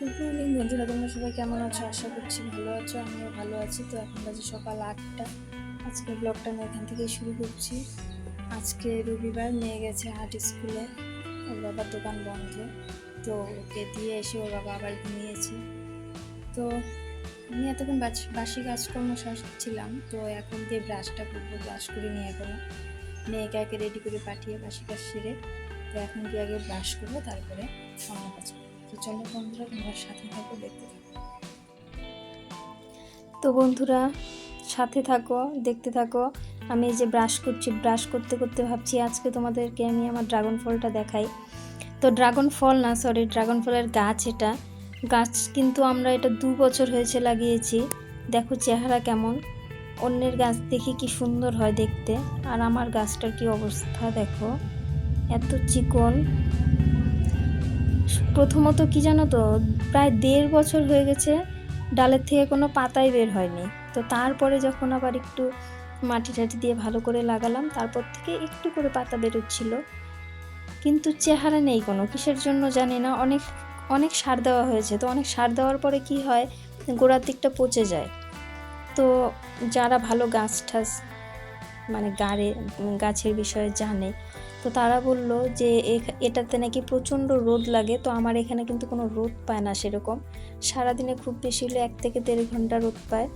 Good morning বন্ধুরা তোমরা সবাই কেমন আছো? আশা করছি ভালো আছো, আমিও ভালো আছি। তো এখন বাজে সকাল আটটা। আজকে ব্লগটা আমি এখান থেকেই শুরু করছি। আজকে রবিবার, মেয়ে গেছে হাট স্কুলে ওর বাবার দোকান বন্ধ। তো ওকে দিয়ে এসে ওর বাবা আবার ঘুমিয়েছে। তো আমি এতক্ষণ বাস- কাজকর্ম সারছিলাম তো এখন দিয়ে ব্রাশটা করব ব্রাশ করে নিয়ে এখনও মেয়েকে আগে রেডি করে পাঠিয়ে বাসি কাজ সেরে, তো এখন দিয়ে আগে ব্রাশ করব, তারপরে অন্য কাজ করব। তো চলো বন্ধুরা তোমরা সাথে থাকো দেখতে থাকো। তো বন্ধুরা, সাথে থাকো, দেখতে থাকো। আমি যে ব্রাশ করছি ব্রাশ করতে করতে ভাবছি আজকে তোমাদেরকে আমি আমার ড্রাগন ফলটা দেখাই। তো ড্রাগন ফল না সরি ড্রাগন ফলের গাছ এটা। গাছ কিন্তু আমরা এটা দু বছর হয়েছে লাগিয়েছি। দেখো চেহারা কেমন। অন্যের গাছ দেখি কি সুন্দর হয় দেখতে। আর আমার গাছটার কি অবস্থা দেখো। এত চিকন। প্রথমত কি জানো তো, প্রায় দেড় বছর হয়ে গেছে ডালের থেকে কোনো পাতাই বের হয়নি। তো তারপরে যখন আবার একটু মাটি টাটি দিয়ে ভালো করে লাগালাম, তারপর থেকে একটু করে পাতা বেরোচ্ছিল। কিন্তু চেহারা নেই কোনো, কিসের জন্য জানি না, অনেক অনেক সার দেওয়া হয়েছে। তো অনেক সার দেওয়ার পরে কি হয়, গোড়ার দিকটা পচে যায়। তো যারা ভালো গাছ ঠাস মানে গাড়ে, গাছের বিষয়ে জানে তো তারা বলল যে এটাতে নাকি প্রচণ্ড রোদ লাগে, তো আমার এখানে কিন্তু কোনো রোদ পায় না সেরকম। সারাদিনে খুব বেশি হলে এক থেকে দেড় ঘণ্টা রোদ পায়।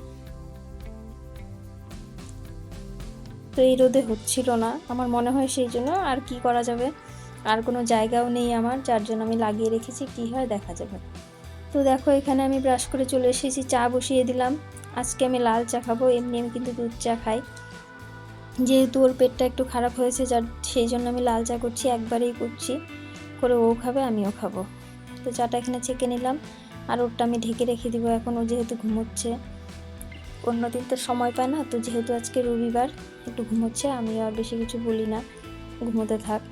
তো এই রোদে হচ্ছিল না। আমার মনে হয় সেই জন্য আর কি করা যাবে? আর কোনো জায়গাও নেই আমার, যার জন্য আমি লাগিয়ে রেখেছি, কি হয় দেখা যাবে। তো দেখো, এখানে আমি ব্রাশ করে চলে এসেছি, চা বসিয়ে দিলাম। আজকে আমি লাল চা খাব, এমনি আমি কিন্তু দুধ চা খাই। যেহেতু ওর পেটটা একটু খারাপ হয়েছে, যার সেই জন্য আমি লাল চা করছি, একবারেই করছি। করে ও খাবে, আমিও খাব। তো চাটা এখানে ছেঁকে নিলাম। আর ওরটা আমি ঢেকে রেখে দিব, এখন ও যেহেতু ঘুমোচ্ছে। অন্যদিন তো সময় পায় না, তো যেহেতু আজকে রবিবার, একটু ঘুমোচ্ছে, আমি আর বেশি কিছু বলি না। ঘুমোতে থাক।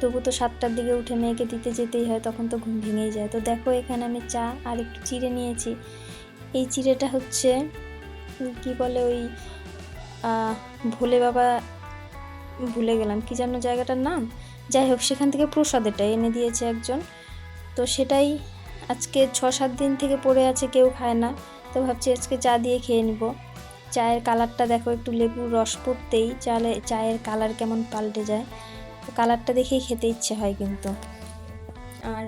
তবু তো সাতটার দিকে উঠে মেয়েকে দিতে যেতেই হয়, তখন তো ঘুম ভেঙেই যায়। তো দেখো এখানে আমি চা আর একটু চিড়ে নিয়েছি। এই চিড়েটা হচ্ছে কি বলে ওই ভোলে বাবা ভুলে গেলাম। কি যেন জায়গাটার নাম? যাই হোক, সেখান থেকে প্রসাদ এটা এনে দিয়েছে একজন। তো সেটাই আজকে ছ সাত দিন থেকে পড়ে আছে, কেউ খায় না। তো ভাবছি আজকে চা দিয়ে খেয়ে নিব। চায়ের কালারটা দেখো, একটু লেবুর রস পড়তেই। চালে, চায়ের কালার কেমন পাল্টে যায়। তো কালারটা দেখেই খেতে ইচ্ছে হয় কিন্তু। আর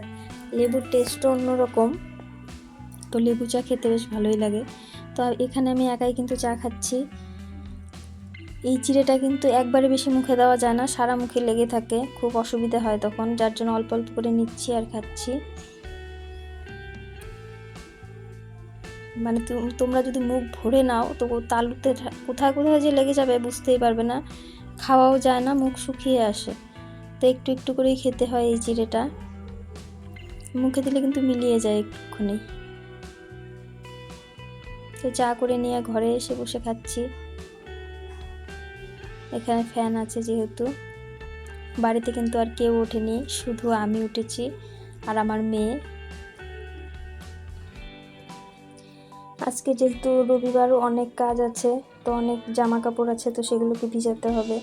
লেবুর টেস্টও অন্যরকম। তো লেবু চা খেতে বেশ ভালোই লাগে। তো এখানে আমি একাই কিন্তু চা খাচ্ছি। এই চিড়েটা কিন্তু একবারে বেশি মুখে দেওয়া যায় না, সারা মুখে লেগে থাকে, খুব অসুবিধা হয় তখন, যার জন্য অল্প অল্প করে নিচ্ছি আর খাচ্ছি। মানে তুম- তোমরা যদি মুখ ভরে নাও, তো তালুতে কোথায় কোথায় যে লেগে যাবে বুঝতেই পারবে না, খাওয়াও যায় না, মুখ শুকিয়ে আসে। তো একটু একটু করেই খেতে হয় এই চিড়েটা। মুখে দিলে কিন্তু মিলিয়ে যায় একটুখানি। তো চা করে নিয়ে ঘরে এসে বসে খাচ্ছি। এখানে ফ্যান আছে যেহেতু। বাড়িতে কিন্তু আর কেউ ওঠেনি, শুধু আমি উঠেছি আর আমার মেয়ে। আজকে যেহেতু রবিবারও অনেক কাজ আছে, তো অনেক জামা কাপড় আছে, তো সেগুলোকে ভিজাতে হবে,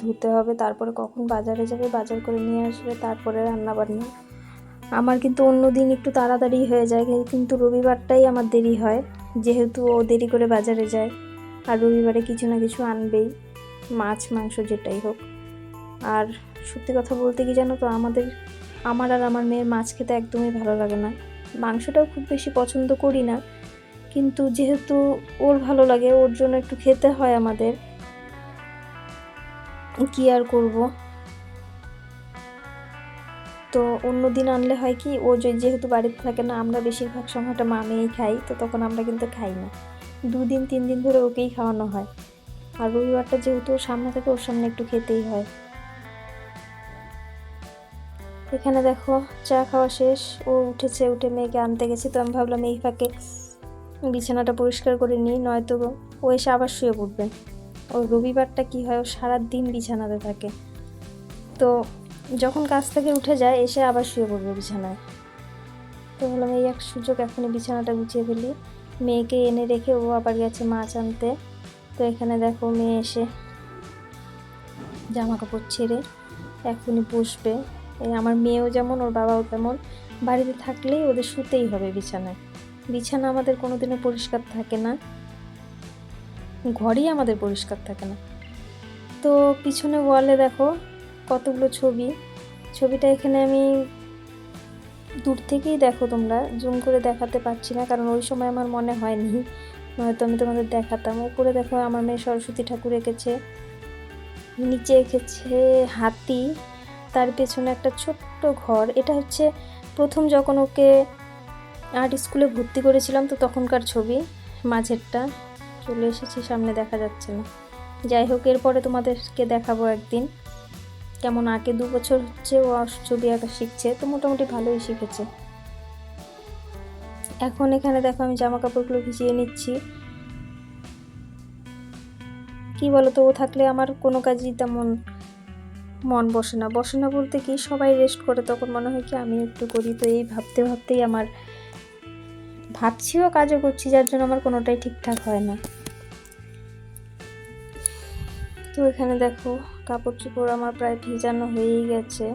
ধুতে হবে, তারপরে কখন বাজারে যাবে, বাজার করে নিয়ে আসবে, তারপরে রান্না বান্না আমার কিন্তু অন্য দিন একটু তাড়াতাড়ি হয়ে যায়, কিন্তু রবিবারটাই আমার দেরি হয়, যেহেতু ও দেরি করে বাজারে যায়, আর রবিবারে কিছু না কিছু আনবেই। মাছ, মাংস যেটাই হোক। আর সত্যি কথা বলতে কি জানো তো, আমাদের, আমার আর আমার মেয়ের মাছ খেতে একদমই ভালো লাগে না। মাংসটাও খুব বেশি পছন্দ করি না, কিন্তু যেহেতু ওর ভালো লাগে, ওর জন্য একটু খেতে হয় আমাদের। কি আর করব? তো অন্য দিন আনলে হয় কি, ও যেহেতু বাড়িতে থাকে না, আমরা বেশিরভাগ সময়টা মা মেয়েই খাই, তো তখন আমরা কিন্তু খাই না। দুদিন তিন দিন ধরে ওকেই খাওয়ানো হয়। আর রবিবারটা যেহেতু সামনে থাকে, ওর সামনে একটু খেতেই হয়। এখানে দেখো, চা খাওয়া শেষ। ও উঠেছে, উঠে মেয়েকে আনতে গেছে। তো আমি ভাবলাম এই ফাঁকে বিছানাটা পরিষ্কার করে নিই, নয়তো ও এসে আবার শুয়ে পড়বে। ও রবিবারটা কি হয়? ও সারাদিন বিছানাতে থাকে। তো যখন কাজ থেকে উঠে যায়, এসে আবার শুয়ে পড়বে বিছানায়। তো বললাম, এই এক সুযোগ, এখনই বিছানাটা গুছিয়ে ফেলি। মেয়েকে এনে রেখে ও আবার গেছে মাছ আনতে। তো এখানে দেখো মেয়ে এসে জামা কাপড় ছেড়ে এখনই বসবে। এই আমার মেয়েও যেমন, ওর বাবাও তেমন। বাড়িতে থাকলেই ওদের শুতেই হবে বিছানায়। বিছানা আমাদের কোনোদিনও পরিষ্কার থাকে না। ঘরই আমাদের পরিষ্কার থাকে না। তো পিছনে ওয়ালে দেখো কতগুলো ছবি। ছবিটা এখানে আমি দূর থেকেই দেখো তোমরা। জুম করে দেখাতে পারছি না, কারণ ওই সময় আমার মনে হয়নি। নয়তো আমি তোমাদের দেখাতাম। উপরে দেখো আমার মেয়ে সরস্বতী ঠাকুর এঁকেছে। নিচে এঁকেছে হাতি। তার পেছনে একটা ছোট্ট ঘর। এটা হচ্ছে প্রথম যখন ওকে আর্ট স্কুলে ভর্তি করেছিলাম, তো তখনকার ছবি। মাঝেরটা। চলে এসেছি, সামনে দেখা যাচ্ছে না। যাই হোক, এরপরে তোমাদেরকে দেখাবো একদিন। কেমন আগে দু বছর হচ্ছে ও ছবি আঁকা শিখছে, তো মোটামুটি ভালোই শিখেছে। এখন এখানে দেখো আমি জামা কাপড়গুলো ভিজিয়ে নিচ্ছি। কি বলো তো ও থাকলে আমার কোনো কাজই তেমন মন বসে না। বসে না বলতে কি, সবাই রেস্ট করে, তখন মনে হয় কি আমি একটু করি তো এই ভাবতে ভাবতেই আমার ভাবছিও কাজও করছি, যার জন্য আমার কোনোটাই ঠিকঠাক হয় না। তো এখানে দেখো, কাপড় চোপড় আমার প্রায় ভিজানো হয়েই গেছে।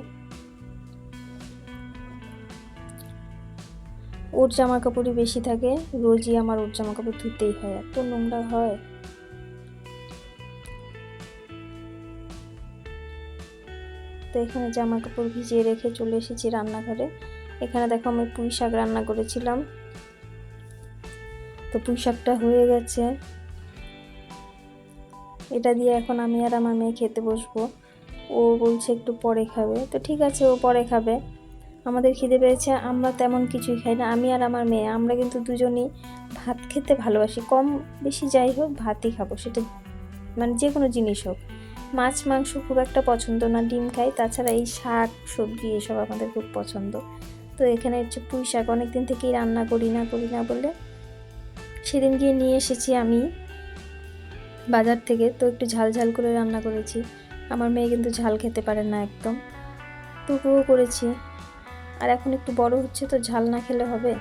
ওর জামা কাপড়ই বেশি থাকে, রোজই আমার ওর জামা কাপড় ধুতেই হয়, এত নোংরা হয়। তো এখানে জামা কাপড় ভিজিয়ে রেখে চলে এসেছি রান্নাঘরে। এখানে দেখো আমি পুঁই শাক রান্না করেছিলাম। তো পুঁই শাকটা হয়ে গেছে। এটা দিয়ে এখন আমি আর আমার মেয়ে খেতে বসবো। ও বলছে একটু পরে খাবে। তো ঠিক আছে, ও পরে খাবে। আমাদের খিদে পেয়েছে, আমরা তেমন কিছুই খাই না। আমি আর আমার মেয়ে, আমরা কিন্তু দুজনেই ভাত খেতে ভালোবাসি। কম বেশি যাই হোক, ভাতই খাব। সেটা মানে যে কোনো জিনিস হোক। মাছ, মাংস খুব একটা পছন্দ না, ডিম খাই। তাছাড়া এই শাক, সবজি এসব আমাদের খুব পছন্দ। তো এখানে হচ্ছে পুঁই শাক। অনেকদিন থেকেই রান্না করি না করি না বলে সেদিন গিয়ে নিয়ে এসেছি আমি বাজার থেকে। তো একটু ঝাল ঝাল করে রান্না করেছি। আমার মেয়ে কিন্তু ঝাল খেতে পারে না একদম। টুকুও করেছি। আর এখন একটু বড় হচ্ছে তো ঝাল না খেলে হবে।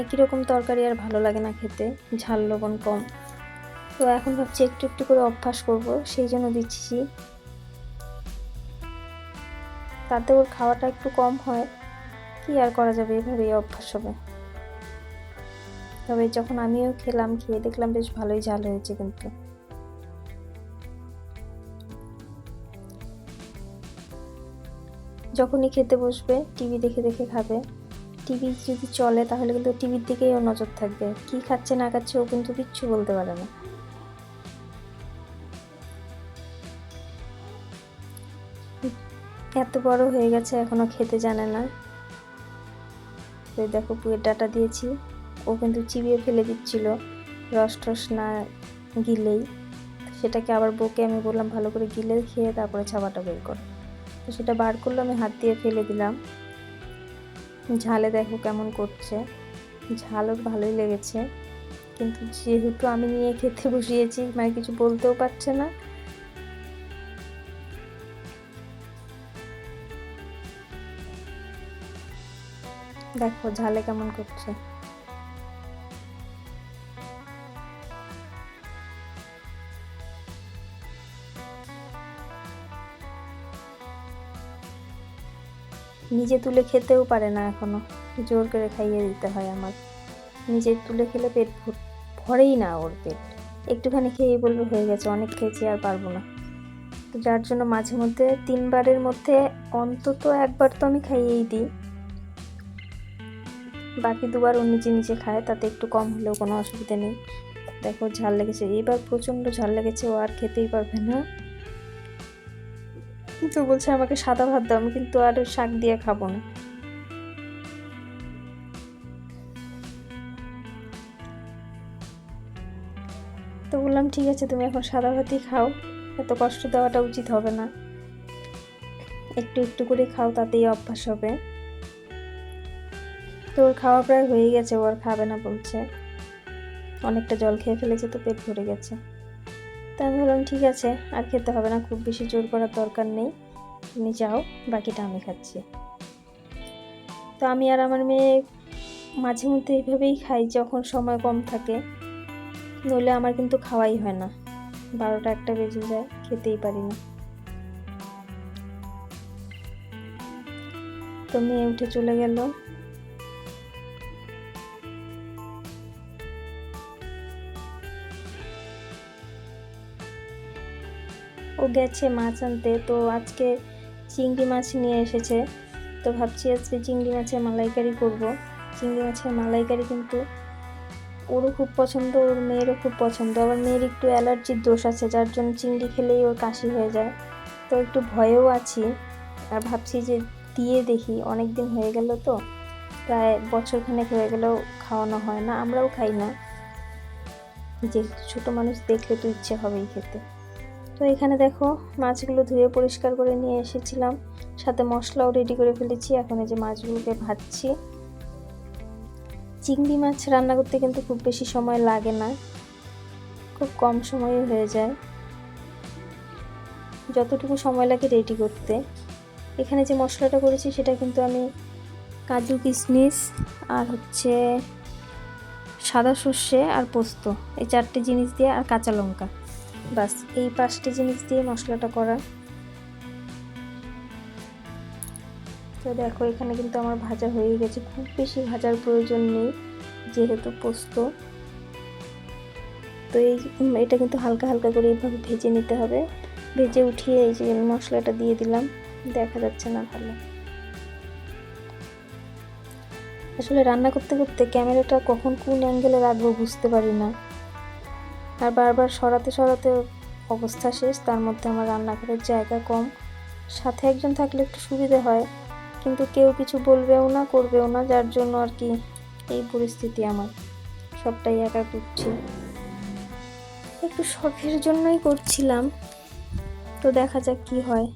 একই রকম তরকারি আর ভালো লাগে না খেতে, ঝাল লবণ কম। তো এখন ভাবছি একটু একটু করে অভ্যাস করব, সেই জন্য দিচ্ছি। তাতে ওর খাওয়াটা একটু কম হয়, কি আর করা যাবে? এভাবেই অভ্যাস হবে। তবে যখন আমিও খেলাম, খেয়ে দেখলাম বেশ ভালোই ঝাল হয়েছে কিন্তু। যখনই খেতে বসবে, টিভি দেখে দেখে খাবে। টিভি যদি চলে, তাহলে কিন্তু টিভির দিকেই ও নজর থাকবে। কি খাচ্ছে, না খাচ্ছে, ও কিন্তু কিচ্ছু বলতে পারে না। এত বড় হয়ে গেছে, এখনও খেতে জানে না। তো দেখো, পুয়ের ডাটা দিয়েছি। ও কিন্তু চিবিয়ে ফেলে দিচ্ছিল। রস টস না গিলেই। সেটাকে আবার বকে আমি বললাম, ভালো করে গিলে খেয়ে তারপরে ছাবাটা বের করো। সেটা বার করল, আমি হাত দিয়ে ফেলে দিলাম। ঝালে দেখো কেমন করছে। ঝালও ভালোই লেগেছে। কিন্তু যেহেতু আমি নিয়ে খেতে বসিয়েছি মানে কিছু বলতেও পারছে না। দেখো ঝালে কেমন করছে। নিজে তুলে খেতেও পারে না এখনও। জোর করে খাইয়ে দিতে হয় আমার। নিজে তুলে খেলে পেট ভরেই না ওর পেট। একটুখানি খেয়েই বলবে, হয়ে গেছে, অনেক খেয়েছি, আর পারব না। তো যার জন্য মাঝে মধ্যে তিনবারের মধ্যে অন্তত একবার তো আমি খাইয়েই দিই। বাকি দুবার ও নিজে নিজে খায়, তাতে একটু কম হলেও কোনো অসুবিধা নেই। দেখো, ঝাল লেগেছে। এবার প্রচণ্ড ঝাল লেগেছে, ও আর খেতেই পারবে না। তো বলছে আমাকে সাদা ভাত দাও, আমি কিন্তু আর শাক দিয়ে খাব না। তো বললাম, ঠিক আছে, তুমি এখন সাদা ভাতই খাও, এত কষ্ট দেওয়াটা উচিত হবে না। একটু একটু করে খাও, তাতেই অভ্যাস হবে। তো ওর খাওয়া প্রায় হয়ে গেছে, ও আর খাবে না বলছে। অনেকটা জল খেয়ে ফেলেছে, তো পেট ভরে গেছে। তা আমি বললাম ঠিক আছে, আর খেতে হবে না, খুব বেশি জোর করার দরকার নেই। তুমি যাও, বাকিটা আমি খাচ্ছি। তো আমি আর আমার মেয়ে মাঝে মধ্যে এইভাবেই খাই, যখন সময় কম থাকে। নইলে আমার কিন্তু খাওয়াই হয় না। বারোটা একটা বেজে যায়, খেতেই পারি না। তো মেয়ে উঠে চলে গেল। ও গেছে মাছ আনতে, তো আজকে চিংড়ি মাছ নিয়ে এসেছে। তো ভাবছি আজকে চিংড়ি মাছের মালাইকারি করব। চিংড়ি মাছের মালাইকারি কিন্তু ওরও খুব পছন্দ, ওর মেয়েরও খুব পছন্দ। আবার মেয়ের একটু অ্যালার্জির দোষ আছে, যার জন্য চিংড়ি খেলেই ওর কাশি হয়ে যায়। তো একটু ভয়েও আছি, আর ভাবছি যে দিয়ে দেখি অনেক দিন হয়ে গেল তো, প্রায় বছরখানেক হয়ে গেলেও খাওয়ানো হয় না, আমরাও খাই না। যে ছোট মানুষ দেখলে তো ইচ্ছে হবেই খেতে। তো এখানে দেখো মাছগুলো ধুয়ে পরিষ্কার করে নিয়ে এসেছিলাম। সাথে মশলাও রেডি করে ফেলেছি। এখন এই যে মাছগুলোকে ভাজছি। চিংড়ি মাছ রান্না করতে কিন্তু খুব বেশি সময় লাগে না। খুব কম সময়ে হয়ে যায়। যতটুকু সময় লাগে রেডি করতে। এখানে যে মশলাটা করেছি সেটা কিন্তু আমি কাজু কিশমিশ আর হচ্ছে সাদা সর্ষে আর পোস্ত। এই চারটে জিনিস দিয়ে আর কাঁচা লঙ্কা। বাস, এই পাঁচটি জিনিস দিয়ে মশলাটা করা। তো দেখো, এখানে কিন্তু আমার ভাজা হয়ে গেছে। খুব বেশি ভাজার প্রয়োজন নেই, যেহেতু পোস্ত। তো এই এটা কিন্তু হালকা হালকা করে এইভাবে ভেজে নিতে হবে। ভেজে উঠিয়ে এই যে মশলাটা দিয়ে দিলাম, দেখা যাচ্ছে না ভালো। আসলে রান্না করতে করতে ক্যামেরাটা কখন কোন অ্যাঙ্গেলে রাখব বুঝতে পারি না। আর বারবার সরাতে সরাতে অবস্থা শেষ, তার মধ্যে আমার রান্নাঘরের জায়গা কম। সাথে একজন থাকলে একটু সুবিধে হয়, কিন্তু কেউ কিছু বলবেও না, করবেও না, যার জন্য আর কি এই পরিস্থিতি আমার। সবটাই একা করছি। একটু শখের জন্যই করছিলাম, তো দেখা যাক কি হয়।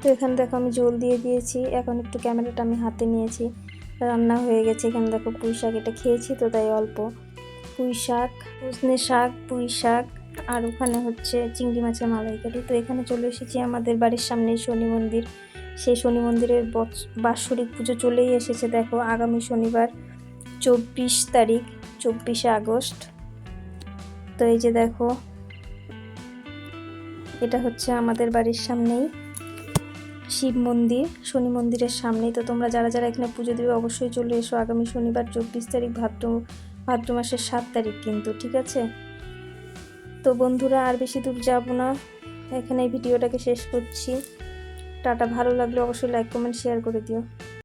তো এখানে দেখো আমি জল দিয়ে দিয়েছি, এখন একটু ক্যামেরাটা আমি হাতে নিয়েছি। রান্না হয়ে গেছে এখানে দেখো পুঁই শাক এটা খেয়েছি তো তাই অল্প। পুঁই শাক উজনে শাক, পুঁই শাক আর ওখানে হচ্ছে চিংড়ি মাছের মালাইকারি। তো এখানে চলে এসেছি আমাদের বাড়ির সামনে শনি মন্দির। সেই শনি মন্দিরের বাৎসরিক পুজো চলেই এসেছে দেখো আগামী শনিবার, চব্বিশ তারিখ, চব্বিশে আগস্ট। তো এই যে দেখো, এটা হচ্ছে আমাদের বাড়ির সামনেই। শিব মন্দির, শনি মন্দিরের সামনেই। তো তোমরা যারা যারা এখানে পুজো দেবে, অবশ্যই চলে এসো আগামী শনিবার, চব্বিশ তারিখ, ভাদ্র ভাদ্র মাসের সাত তারিখ কিন্তু, ঠিক আছে? তো বন্ধুরা, আর বেশি দূর যাব না। এখানে এই ভিডিওটাকে শেষ করছি। টাটা, ভালো লাগলে অবশ্যই লাইক কমেন্ট শেয়ার করে দিও।